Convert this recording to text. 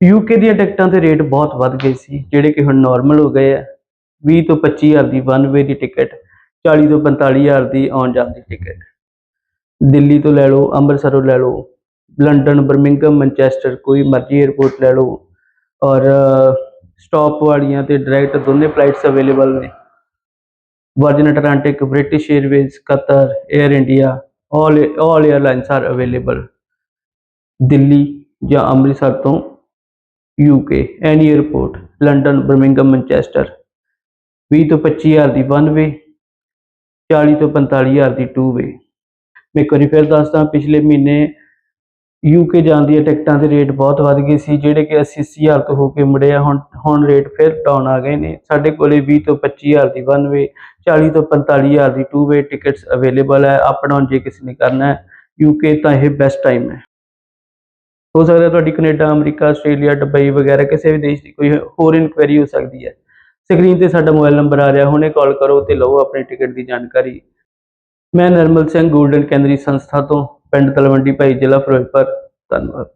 UK ਦੀਆਂ ਟਿਕਟਾਂ ਤੇ ਰੇਟ ਬਹੁਤ ਵੱਧ ਗਏ ਸੀ, ਜਿਹੜੇ ਕਿ ਹੁਣ ਨਾਰਮਲ ਹੋ ਗਏ ਆ। 20 ਤੋਂ 25 ਹਜ਼ਾਰ ਦੀ ਵਨ ਵੇ ਦੀ ਟਿਕਟ 40 ਤੋਂ 45 ਹਜ਼ਾਰ ਦੀ ਆਉਣ ਜਾਣ ਦੀ ਟਿਕਟ। ਦਿੱਲੀ ਤੋਂ ਲੈ ਲਓ, ਅੰਮ੍ਰਿਤਸਰੋਂ ਲੈ ਲਓ, ਲੰਡਨ ਬਰਮਿੰਗਮ ਮੈਂਚੈਸਟਰ ਕੋਈ ਮਰਜ਼ੀ 에ਅਰਪੋਰਟ ਲੈ ਲਓ। ਔਰ ਸਟਾਪ ਵਾਲੀਆਂ ਤੇ ਡਾਇਰੈਕਟ ਦੋਨੇ ਫਲਾਈਟਸ ਅਵੇਲੇਬਲ ਨੇ। Virgin Atlantic British Airways Qatar Air India all all airlines are available Delhi ਜਾਂ ਅੰਮ੍ਰਿਤਸਰ ਤੋਂ UK any airport London Birmingham Manchester 20 ਤੋਂ 25000 ਦੀ ਵਨ ਵੇ 40 ਤੋਂ 45000 ਦੀ ਟੂ ਵੇ ਮੈਂ ਇੱਕ ਵਾਰੀ ਫਿਰ ਦੱਸਦਾ, ਪਿਛਲੇ ਮਹੀਨੇ ਯੂਕੇ ਜਾਣ ਦੀਆਂ ਟਿਕਟਾਂ ਦੇ ਰੇਟ ਬਹੁਤ ਵੱਧ ਗਏ ਸੀ, ਜਿਹੜੇ ਕਿ 80 ਹਜ਼ਾਰ ਤੋਂ ਹੋ ਕੇ ਮੁੜਿਆ, ਹੁਣ ਹੁਣ ਰੇਟ ਫਿਰ ਡਾਊਨ ਆ ਗਏ ਨੇ। ਸਾਡੇ ਕੋਲੇ 20 ਤੋਂ 25000 ਦੀ ਵਨ ਵੇ 40 ਤੋਂ 45000 ਦੀ ਟੂ ਵੇ ਟਿਕਟਸ ਅਵੇਲੇਬਲ ਹੈ। ਅਪ ਡਾਊਨ ਜੇ ਕਿਸੇ ਨੇ ਕਰਨਾ ਹੈ ਯੂਕੇ ਤਾਂ ਇਹ ਬੈਸਟ ਟਾਈਮ ਹੈ। ਹੋ ਸਕਦਾ ਤੁਹਾਡੀ ਕੈਨੇਡਾ, ਅਮਰੀਕਾ, ਆਸਟ੍ਰੇਲੀਆ ਦੁਬਈ ਵਗੈਰਾ ਕਿਸੇ ਵੀ ਦੇਸ਼ ਦੀ ਕੋਈ ਹੋਰ ਇਨਕੁਆਇਰੀ ਹੋ ਸਕਦੀ ਹੈ। ਸਕਰੀਨ ਤੇ ਸਾਡਾ ਮੋਬਾਈਲ ਨੰਬਰ ਆ ਰਿਹਾ, ਹੁਣੇ ਕਾਲ ਕਰੋ ਤੇ ਲਓ ਆਪਣੀ ਟਿਕਟ ਦੀ ਜਾਣਕਾਰੀ। ਮੈਂ ਨਰਮਲ ਸਿੰਘ, ਗੋਲਡਨ ਕੇਂਦਰੀ ਸੰਸਥਾ ਤੋਂ, ਪਿੰਡ ਤਲਵੰਡੀ ਭਾਈ, ਜ਼ਿਲ੍ਹਾ ਫਿਰੋਜ਼ਪੁਰ। ਧੰਨਵਾਦ।